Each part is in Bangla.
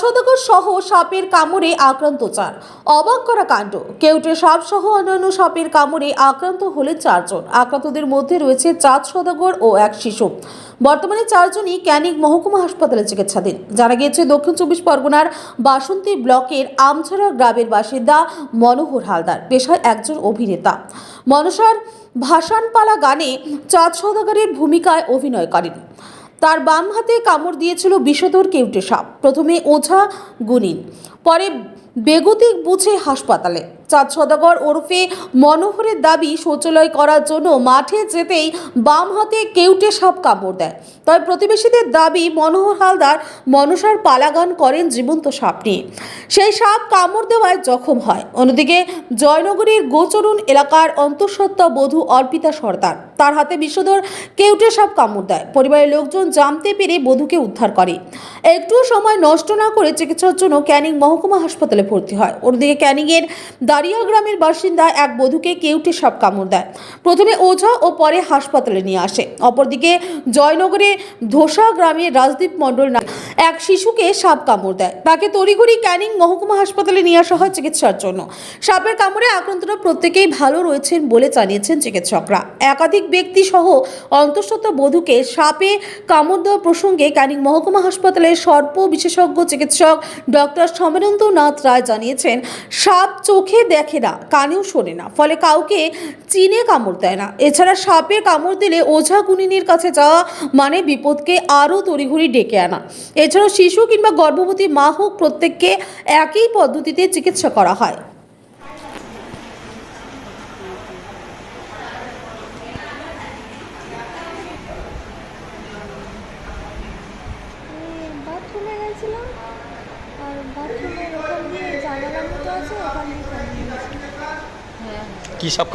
শতক সহ সাপের কামড়ে আক্রান্ত চার। অবাক করা কাণ্ড। কেউটে সাপ সহ অন্যান্য সাপের কামড়ে আক্রান্ত হলেন চারজন। আক্রান্তদের মধ্যে রয়েছে চাঁদ সদাগর ও এক শিশু। বর্তমানে চারজনই ক্যানিক মহকুমা হাসপাতালে চিকিৎসাধীন। জানা গিয়েছে, দক্ষিণ চব্বিশ পরগনার বাসন্তী ব্লকের আমছড়া গ্রামের বাসিন্দা মনোহর হালদার। পেশায় একজন অভিনেতা। মনসার ভাসানপালা গানে চাঁদ সদাগরের ভূমিকায় অভিনয় করেন। তার বাম হাতে কামড় দিয়েছিল বিষধর কেউটে সাপ। প্রথমে ওঝা গুনিন, পরে বেগতিক বুঝে হাসপাতালে। চাঁদ সদাগর ওরফে মনোহরের দাবি শৌচালয় করার জন্য মাঠে যেতেই বাম হাতে কেউটে সাপ কামড় দেয়। তবে প্রতিবেশীদের দাবি মনোহর হালদার মনসার পালাগান করেন জীবন্ত সাপ নিয়ে। সেই সাপ কামড় দেওয়ায় জখম হয়। অন্যদিকে জয়নগরের গোচরুন এলাকার অন্তঃসত্ত্বা বধূ অর্পিতা সর্দার, তার হাতে বিষধর কেউটে সাপ কামড় দেয়। পরিবারের লোকজন জানতে পেরে বধূকে উদ্ধার করে। একটু সময় নষ্ট না করে চিকিৎসার জন্য ক্যানিং মহকুমা হাসপাতালে ভর্তি হয়। অন্যদিকে ক্যানিংয়ের দারিয়া গ্রামের বাসিন্দা এক বধূকে কেউটে সাপ কামড় দেয়। প্রথমে ওঝা ও পরে হাসপাতালে নিয়ে আসে। অপরদিকে জয়নগরে ধোসা গ্রামের রাজদীপ মণ্ডল নামে এক শিশুকে সাপ কামড় দেয়। তাকে তড়িঘড়ি ক্যানিং মহকুমা হাসপাতালে নিয়ে আসা হয় চিকিৎসার জন্য। সাপের কামড়ে আক্রান্তরা প্রত্যেকেই ভালো রয়েছেন বলে জানিয়েছেন চিকিৎসকরা। একাধিক ব্যক্তি সহ অন্তঃসত্ত্বা বধূকে সাপে কামড় দেওয়া প্রসঙ্গে ক্যানিং মহকুমা হাসপাতালের সর্প বিশেষজ্ঞ চিকিৎসক ডক্টর সমরেন্দ্র নাথ রায় জানিয়েছেন, সাপ চোখে দেখে না, কানেও শোনে না। ফলে কাউকে চিনে কামড় দেয় না। এছাড়া সাপের কামড় দিলে ওঝা গুনিনের কাছে যাওয়া মানে বিপদকে আরও তড়িঘড়ি ডেকে আনা। এছাড়াও শিশু কিংবা গর্ভবতী মা হোক প্রত্যেককে একই পদ্ধতিতে চিকিৎসা করা হয় আমি বাথরুমে গেছিলাম আর বাথরুমের ওখান দিয়ে জানালার মতো আছে ওখান দিয়ে কামড়ে গেছে। কি সাপ কামড়েছে দেখেছিলেন না, শুধু সাপটা মানে মানে সাপটা দেখেছি কী সব সাপ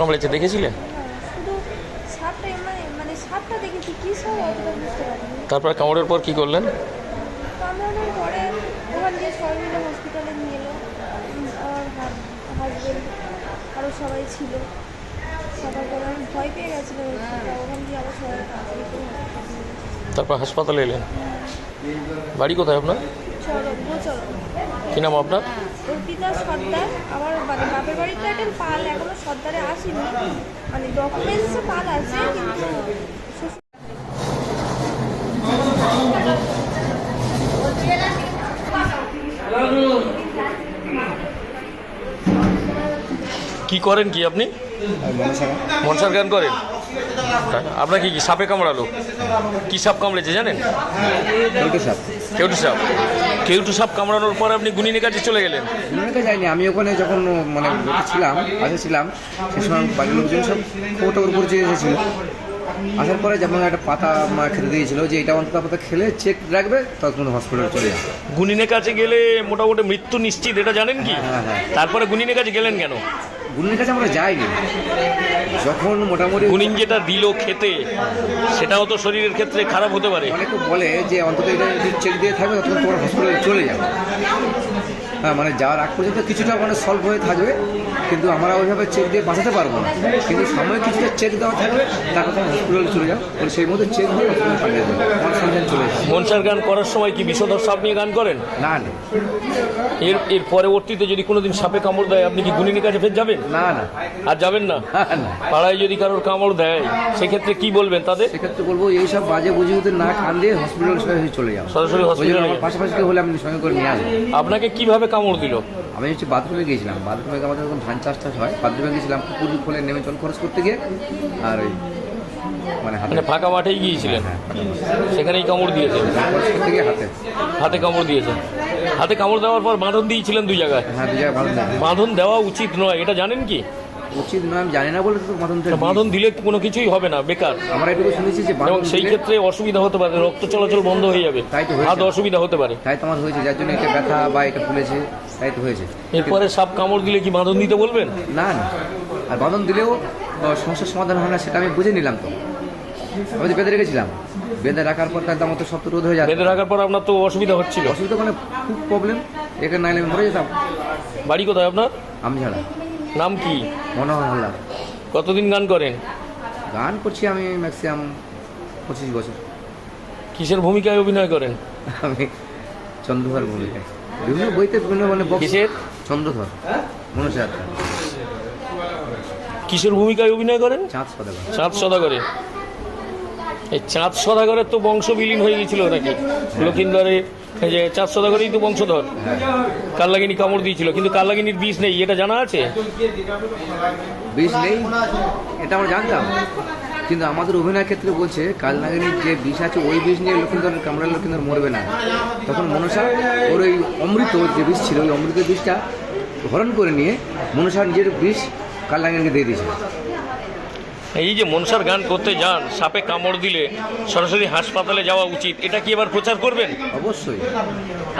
বুঝতে পারিনি। তারপরে কামড়ের পর কি করলেন? সবাই ছিল। সবার পরে আমি ভয় পেয়ে গেছিলাম ওখান দিয়ে আবার। তারপর হাসপাতালে এলেন? বাড়ি কোথায় আপনার? কি নাম আপনার? অর্পিতা সর্দার আমার মানে বাপের বাড়িতে একটা পাল এখনও সর্দারে আসেনি। মানে ডকুমেন্টসে পাল আছে কিন্তু কি করেন কি আপনি? মনসার গান করেন? তাই? আপনাকে কি সাপে কামড়ালো? কি সাপ কামড়েছে জানেন? কেউটে সাপ কেউটু সাপ। কেউটু সাপ কামড়ানোর পর আপনি গুনিনের কাছে চলে গেলেন? অনেকে যাইনি আমি ওখানে যখন মানে ছিলাম পাশে ছিলাম সে সময় বাড়ির লোকজন সব খবর টবর পরিচয় এসেছিল। আসার পরে যেমন একটা পাতা খেতে দিয়েছিল যে এটা অন্তত পাতা খেলে চেক রাখবে তখন হসপিটালে চলে যাবে। গুনিনের কাছে গেলে মোটামুটি মৃত্যু নিশ্চিত এটা জানেন কি? হ্যাঁ, হ্যাঁ। তারপরে গুনিনের কাছে গেলেন কেন? গুলির কাছে আমরা যাইনি। যখন মোটামুটি গুনিন যেটা দিল খেতে সেটাও তো শরীরের ক্ষেত্রে খারাপ হতে পারে। অনেকে বলে যে অন্তত এটা যদি চেক দিয়ে থাকবে তখন তোমার হসপিটালে চলে যাবে। মানে যাওয়ার আগ পর্যন্ত কিছুটা মানে সলভ হয়ে থাকবে কিন্তু আমরা ওইভাবে চেক দিয়ে বাঁচাতে পারব না। কিন্তু সময় কিছুটা চেক দেওয়া থাকবে তারপর তুমি হসপিটালে চলে যাও বলে সেই মধ্যে চেক দিয়ে হসপিটালে পাঠিয়ে দেবে আমার সন্ধান চলে যাবে মনসার গান করার সময় কি বিষধর সাপ নিয়ে গান করেন? না না। এর এর পরবর্তীতে যদি কোনোদিন সাপে কামড় দেয় আপনি কি গুনিনের কাছে ফের যাবেন? না না। আর যাবেন না? পাড়ায় যদি কারোর কামড় দেয় সেক্ষেত্রে কি বলবেন তাদের? সেক্ষেত্রে বলব এইসব বাজে বুঝে না কান দিয়ে হসপিটালে চলে যাও। সরাসরি হসপিটালে পাশাপাশি হলে আমি সঙ্গে করে নিয়ে আসব। আপনাকে কীভাবে কামড় দিল। আমি হচ্ছে বাথরুমে গিয়েছিলাম। বাথরুমে আমাদের যখন ধান চাষ টাস হয় বাথরুমে গিয়েছিলাম পুকুর খোলে নেমে জল খরচ করতে গিয়ে আর ওই মানে হাতে মানে ফাঁকা মাঠেই গিয়েছিলেন? হ্যাঁ সেখানেই কামড় দিয়েছে করতে গিয়ে হাতে হাতে কামড় দিয়েছে। হাতে কামড় দেওয়ার পর বাঁধন দিয়েছিলেন দুই জায়গায়? হ্যাঁ দু জায়গায় বাঁধন বাঁধন দেওয়া উচিত নয় এটা জানেন কি? উচিত নয় আমি জানি না বলে তো বাঁধন বাঁধন দিলে কোনো কিছুই হবে না বেকার। আমরা এটুকু শুনেছি যে এবং সেই ক্ষেত্রে অসুবিধা হতে পারে রক্ত চলাচল বন্ধ হয়ে যাবে। তাই তো। হাত অসুবিধা হতে পারে। তাই তো আমার হয়েছে যার জন্য এটা ব্যথা বা এটা ফুলেছে তাই তো হয়েছে। এরপরে সাপ কামড় দিলে কি বাঁধন দিতে বলবেন? না না। আর বাঁধন দিলেও সমস্যার সমাধান হয় না সেটা আমি বুঝে নিলাম তো। আমি তো বেঁধে রেখেছিলাম। বেঁধে রাখার পর তার মতো সব তো রোধ হয়ে যাবে। বেঁধে রাখার পর আপনার তো অসুবিধা হচ্ছিল। অসুবিধা মানে খুব প্রবলেম এখানে নাইলে আমি মরে যেতাম। বাড়ি কোথায় আপনার? আমি ছাড়া নাম কি? মনোহর হালদার। কতদিন গান করেন? গান করছি আমি ম্যাক্সিমাম পঁচিশ বছর। কিসের ভূমিকায় অভিনয় করেন? আমি চন্দ্রধর ভূমিকায়। বিভিন্ন বইতে বিভিন্ন মানে কিসের? চন্দ্রধর। মনসা যাত্রা কিসের ভূমিকায় অভিনয় করেন? চাঁদ সদাগর। চাঁদ সদাগরে। এই চাঁদ সদাগরের তো বংশ বিলীন হয়ে গেছিল নাকি লক্ষিন্দরে যে চাঁদ সদাগরেই তো বংশধর। কাল্লাগিনী কামড় দিয়েছিল, কিন্তু কাল্লাগিনীর বিষ নেই, এটা জানা আছে? বিষ নেই? এটা আমরা জানতাম। কিন্তু আমাদের অভিনয় ক্ষেত্রে বলছে কালনাগিনীর যে বিষ আছে, ওই বিষ নিয়ে লক্ষিন্দর কামড়ালে লক্ষিন্দর মরবে না। তখন মনসা ওর ওই অমৃত যে বিষ ছিল, ওই অমৃতের বিষটা হরণ করে নিয়ে মনসা নিজের বিষ কালনাগিনীকে দিয়ে দিয়েছিল এই যে মনসার গান করতে যান সাপে কামড় দিলে সরাসরি হাসপাতালে যাওয়া উচিত এটা কি এবার প্রচার করবেন? অবশ্যই।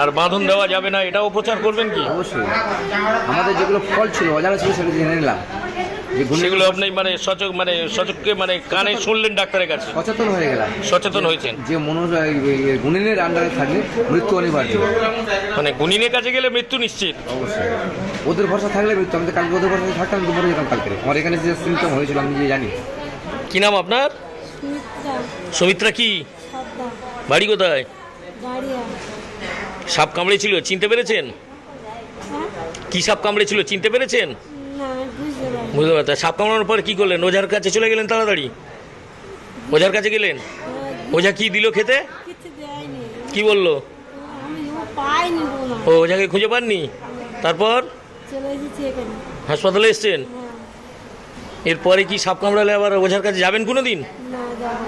আর বাঁধন দেওয়া যাবে না এটাও প্রচার করবেন কি? অবশ্যই। আমাদের যেগুলো ফল ছিল অজানা ছিল সেগুলো জেনে নিলাম। সেগুলো আপনি মানে সচক মানে সচককে মানে কানে শুনলেন ডাক্তারের কাছে। সচেতন হয়ে গেলাম। সচেতন হয়েছেন। যে মনো গুণিনের আন্ডারে থাকলে মৃত্যু অনিবার্য। মানে গুনিনের কাছে গেলে মৃত্যু নিশ্চিত। অবশ্যই। ওদের ভরসা থাকলে মৃত্যু। আমি কালকে ওদের ভরসা থাকতাম মরে যেতাম কালকে। আমার এখানে যে সিমটম হয়েছিল আমি নিজে জানি। কি নাম আপনার? সুমিত্রা। কি? বাড়ি কোথায়? সাপ কামড়েছিল চিনতে পেরেছেন? হ্যাঁ? কি সাপ কামড়েছিল চিনতে পেরেছেন? বুঝতে পারি বুঝতে সাপ কামড়ানোর পর কি করলেন? ওঝার কাছে চলে গেলেন তাড়াতাড়ি? ওঝার কাছে গেলেন? ওঝা কি দিল খেতে? কি বলল? ও ওঝাকে খুঁজে পাননি? তারপর? হাসপাতালে এসছেন? হ্যাঁ। এরপরে কি সাপ কামড়ালে আবার ওঝার কাছে যাবেন কোনো দিন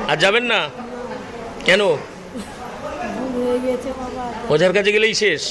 আর যাবেন না? কেন? ওঝার কাছে গেলেই শেষ?